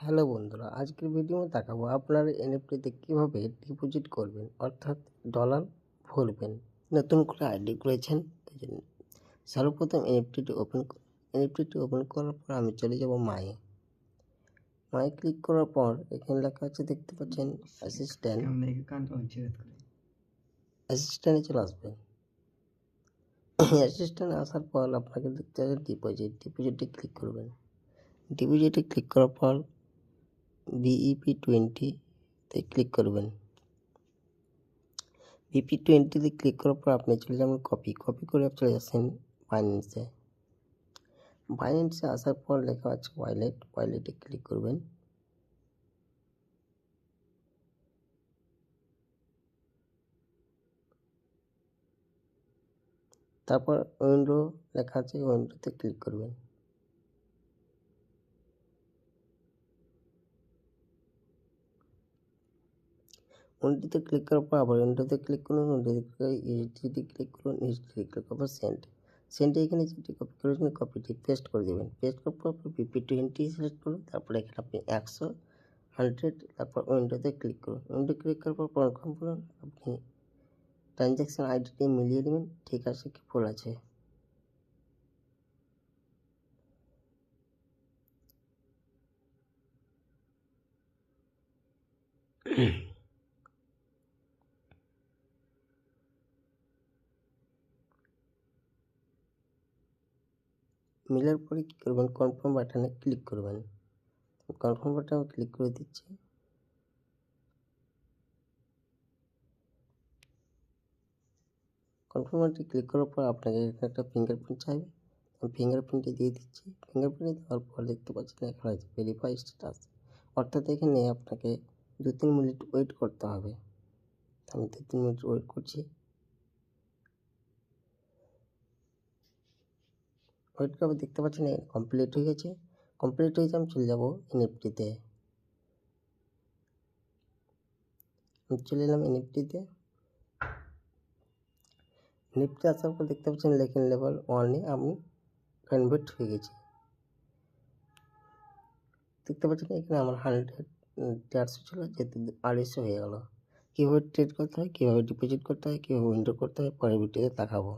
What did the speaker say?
Hello বন্ধুরা আজকের video দেখাবো আপনারা এনএফটিতে কীভাবে ডিপোজিট করবেন অর্থাৎ ডলার ভরবেন। নতুন করে আইডি করেছেন এই জন্য। সর্বপ্রথম এনএফটিটি ওপেন এনএফটিটি ওপেন করার পর আমি চলে যাব মায়ে মায়ে ক্লিক করার পর এখানে লেখা আছে দেখতে পাচ্ছেন অ্যাসিস্ট্যান্ট অ্যাসিস্ট্যান্টে চলে আসবেন। অ্যাসিস্ট্যান্ট আসার পর আপনাকে দেখতে হবে ডিপোজিট ডিপোজিটে ক্লিক করবেন। ডিপোজিটে ক্লিক করার পর বিইপি টোয়েন্টিতে ক্লিক করবেন। বিপি টোয়েন্টিতে ক্লিক করার পর আপনি চলে যাবেন কপি কপি করে আপনি চলে যাচ্ছেন বাইন্যান্সে বাইন্যান্সে আসার পর লেখা আছে ওয়ালেট ওয়ালেটে ক্লিক করবেন। তারপর উইন্ডো লেখা আছে উইন্ডোতে ক্লিক করবেন। উইন্ডোতে ক্লিক করার পর আবার উইন্ডোতে ক্লিক করুন উইন্ডোতে ইউএসডিতে ক্লিক করুন ইউএসডিতে ক্লিক করার পর সেন্ড সেন্ডে এখানে যেটি কপি করেছেন কপিটি পেস্ট করে দেবেন। পেস্ট করার পর আপনি পিপি টোয়েন্টি সিলেক্ট করুন, তারপরে এখানে আপনি একশো হান্ড্রেড তারপর উইন্ডোতে ক্লিক করুন। উইন্ডো ক্লিক করার পর কনফার্ম করুন, আপনি ট্রানজ্যাকশান আইডিটি মিলিয়ে নেবেন ঠিক আছে কি ভুল আছে? মিলার পরে কী করবেন? কনফার্ম বাটনে ক্লিক করবেন। কনফার্ম বাটনে ক্লিক করে দিচ্ছি। কনফার্ম বাটনে ক্লিক করার পর আপনাকে এখানে একটা ফিঙ্গারপ্রিন্ট চাইবে আমি ফিঙ্গারপ্রিন্টটি দিয়ে দিচ্ছি। ফিঙ্গারপ্রিন্ট দেওয়ার পর দেখতে পাচ্ছেন এখানে আছে ভেরিফাই স্ট্যাটাস অর্থাৎ এখানে আপনাকে দু তিন মিনিট ওয়েট করতে হবে। আমি দু তিন মিনিট ওয়েট করছি। ওয়েট করে দেখতে পাচ্ছেন কমপ্লিট হয়ে গেছে। কমপ্লিট হয়েছে আমি চলে যাব এনএফটিতে আমি চলে এলাম এনএফটিতে এনএফটি আসার পর দেখতে পাচ্ছেন লেখেন লেভেল ওয়ানে আমি কনভার্ট হয়ে গেছি। দেখতে পাচ্ছেন এখানে আমার হান্ড্রেড চারশো ছিল যেহেতু আড়াইশো হয়ে গেল। কীভাবে ট্রেড করতে হয়, কীভাবে ডিপোজিট করতে হয়, কীভাবে উইন্ডো করতে হয় পরের ভিডিওতে দেখাবো।